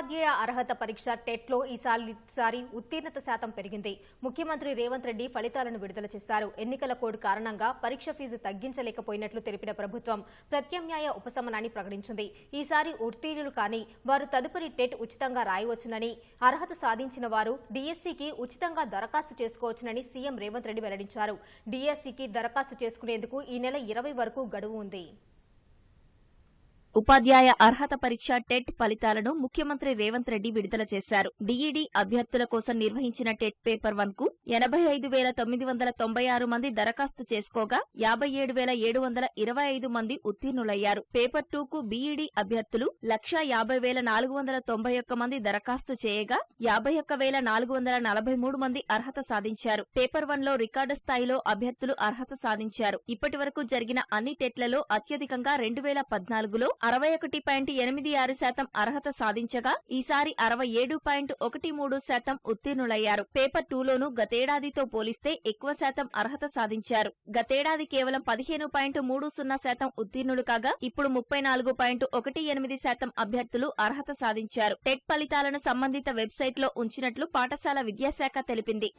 ఉపాధ్యాయ అర్హత పరీక్ష టెట్లో ఈసారి ఉత్తీర్ణత శాతం పెరిగింది. ముఖ్యమంత్రి రేవంత్ రెడ్డి ఫలితాలను విడుదల చేశారు. ఎన్నికల కోడ్ కారణంగా పరీక్ష ఫీజు తగ్గించలేకపోయినట్లు తెలిపిన ప్రభుత్వం ప్రత్యామ్నాయ ఉపశమనాన్ని ప్రకటించింది. ఈసారి ఉత్తీర్ణులు కానీ వారు తదుపరి టెట్ ఉచితంగా రాయవచ్చునని అర్హత సాధించిన వారు డీఎస్సీకి ఉచితంగా దరఖాస్తు చేసుకోవచ్చునని సీఎం రేవంత్ రెడ్డి వెల్లడించారు. డీఎస్సీకి దరఖాస్తు చేసుకునేందుకు ఈ నెల ఇరవై వరకు గడువు ఉంది. ఉపాధ్యాయ అర్హత పరీక్ష టెట్ ఫలితాలను ముఖ్యమంత్రి రేవంత్ రెడ్డి విడుదల చేశారు. డీఈడీ అభ్యర్థుల కోసం నిర్వహించిన టెట్ పేపర్ వన్కు ఎనభై ఐదు వేల తొమ్మిది వందల తొంభై ఆరు మంది దరఖాస్తు చేసుకోగా యాభై ఏడు వేల ఏడు వందల ఇరవై ఐదు మంది ఉత్తీర్ణులయ్యారు. పేపర్ టూ కు బీఈడీ అభ్యర్థులు లక్షా యాభై వేల నాలుగు వందల తొంభై ఒక్క మంది దరఖాస్తు చేయగా యాభై ఒక్క వేల నాలుగు వందల నలభై మూడు మంది అర్హత సాధించారు. పేపర్ వన్లో రికార్డు స్థాయిలో అభ్యర్థులు అర్హత సాధించారు. ఇప్పటి వరకు జరిగిన అన్ని టెట్లలో అత్యధికంగా రెండు వేల పద్నాలుగులో అరవై ఒకటి పాయింట్ ఎనిమిది ఆరు శాతం అర్హత సాధించగా ఈసారి అరవై ఏడు పాయింట్ ఒకటి మూడు శాతం ఉత్తీర్ణులయ్యారు. పేపర్ టూలోనూ గతేడాదితో పోలిస్తే ఎక్కువ శాతం అర్హత సాధించారు. గతేడాది కేవలం పదిహేను పాయింట్ మూడు సున్నా శాతం ఉత్తీర్ణులు కాగా ఇప్పుడు ముప్పై నాలుగు పాయింట్ ఒకటి ఎనిమిది శాతం అభ్యర్థులు అర్హత సాధించారు. టెట్ ఫలితాలను సంబంధిత వెబ్సైట్లో ఉంచినట్లు పాఠశాల విద్యాశాఖ తెలిపింది.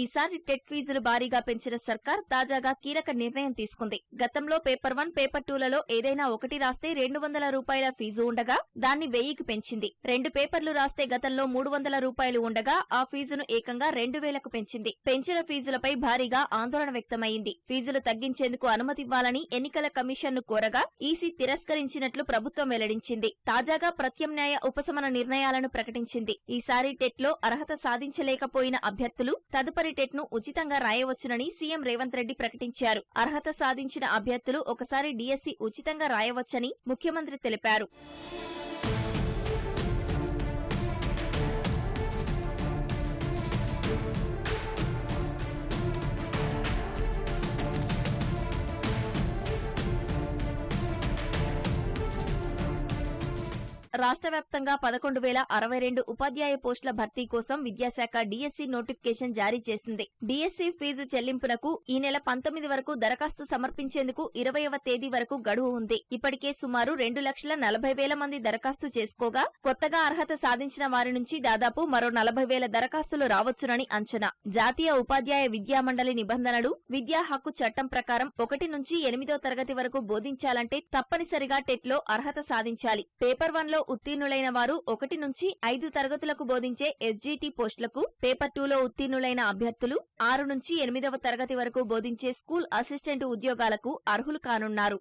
ఈసారి టెట్ ఫీజులు భారీగా పెంచిన సర్కార్ తాజాగా కీలక నిర్ణయం తీసుకుంది. గతంలో పేపర్ వన్ పేపర్ టూలలో ఏదైనా ఒకటి రాస్తే రెండు వందల రూపాయల ఫీజు ఉండగా దాన్ని వెయ్యికి పెంచింది. రెండు పేపర్లు రాస్తే గతంలో మూడు వందల రూపాయలు ఉండగా ఆ ఫీజును ఏకంగా రెండు వేలకు పెంచింది. పెంచిన ఫీజులపై భారీగా ఆందోళన వ్యక్తమైంది. ఫీజులు తగ్గించేందుకు అనుమతివ్వాలని ఎన్నికల కమిషన్ను కోరగా ఈసీ తిరస్కరించినట్లు ప్రభుత్వం వెల్లడించింది. తాజాగా ప్రత్యామ్నాయ ఉపశమన నిర్ణయాలను ప్రకటించింది. ఈసారి టెట్లో అర్హత సాధించలేకపోయిన అభ్యర్థులు తదుపరి టెట్ను ఉచితంగా రాయవచ్చునని సీఎం రేవంత్ రెడ్డి ప్రకటించారు. అర్హత సాధించిన అభ్యర్థులు ఒకసారి డీఎస్సీ ఉచితంగా రాయవచ్చని ముఖ్యమంత్రి తెలిపారు. రాష్ట్ర వ్యాప్తంగా పదకొండు వేల అరవై రెండు ఉపాధ్యాయ పోస్టుల భర్తీ కోసం విద్యాశాఖ డీఎస్సీ నోటిఫికేషన్ జారీ చేసింది. డీఎస్సీ ఫీజు చెల్లింపునకు ఈ నెల పంతొమ్మిది వరకు దరఖాస్తు సమర్పించేందుకు ఇరవైవ తేదీ వరకు గడువు ఉంది. ఇప్పటికే సుమారు రెండు లక్షల నలభై వేల మంది దరఖాస్తు చేసుకోగా కొత్తగా అర్హత సాధించిన వారి నుంచి దాదాపు మరో నలభై వేల దరఖాస్తులు రావచ్చునని అంచనా. జాతీయ ఉపాధ్యాయ విద్యా మండలి నిబంధనలు విద్యా హక్కు చట్టం ప్రకారం ఒకటి నుంచి ఎనిమిదో తరగతి వరకు బోధించాలంటే తప్పనిసరిగా టెట్లో అర్హత సాధించాలి. పేపర్ వన్లో ఉత్తీర్ణులైన వారు ఒకటి నుంచి ఐదు తరగతులకు బోధించే ఎస్జీటీ పోస్టులకు పేపర్ టూలో ఉత్తీర్ణులైన అభ్యర్థులు ఆరు నుంచి ఎనిమిదవ తరగతి వరకు బోధించే స్కూల్ అసిస్టెంట్ ఉద్యోగాలకు అర్హులు కానున్నారు.